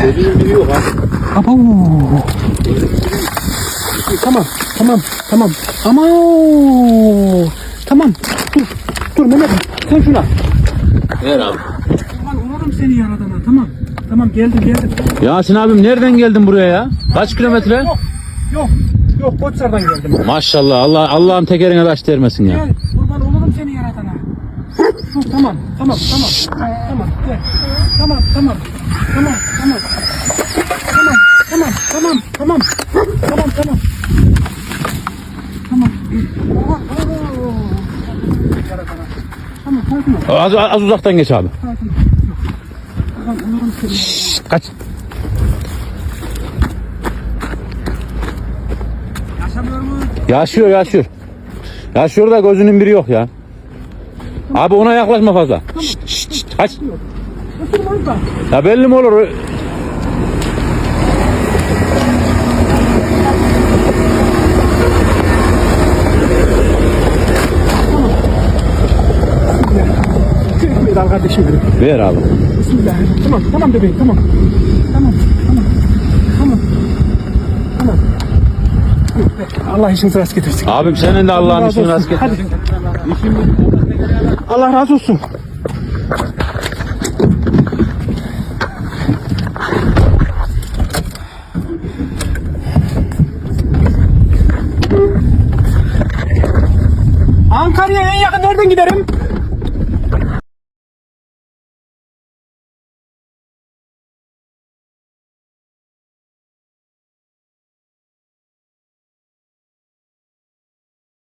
Yok abi. Abo. Tamam, tamam, tamam. Ama tamam. Dur, dur Mehmet. Sen şuna. Ver abi. Aman umarım seni yaradana. Tamam. Tamam geldim geldim. Yasin abim nereden geldin buraya ya? Kaç kilometre? Yok, yok, yok. Koçlardan geldim. Maşallah Allah Allah'ın tekerine taş değmesin ya. Gel, kurban olurum seni yaradana. Tamam, tamam, tamam. Tamam, gel. Tamam, tamam. Tamam, tamam. Tamam, tamam, tamam, tamam. Tamam, tamam. Tamam. Oha, oo. Yaradana. Tamam, sakin ol. Az, az uzaktan geç abi. Sakin ol. Seni. Kaç. Yaşamıyor mu? Yaşıyor yaşıyor. Yaşıyor da gözünün biri yok ya. Abi ona yaklaşma fazla. Şşt, şşt, şşt, kaç. Ya belli mi olur? Al kardeşim benim. Ver abi. Bismillahirrahmanirrahim. Tamam, tamam bebeğim, tamam. Tamam, tamam, tamam, tamam. Allah işinizi rast getirsin. Abim senin de Allah'ın olsun. rast Hadi. getirsin. Allah razı olsun. Ankara'ya en yakın nereden giderim?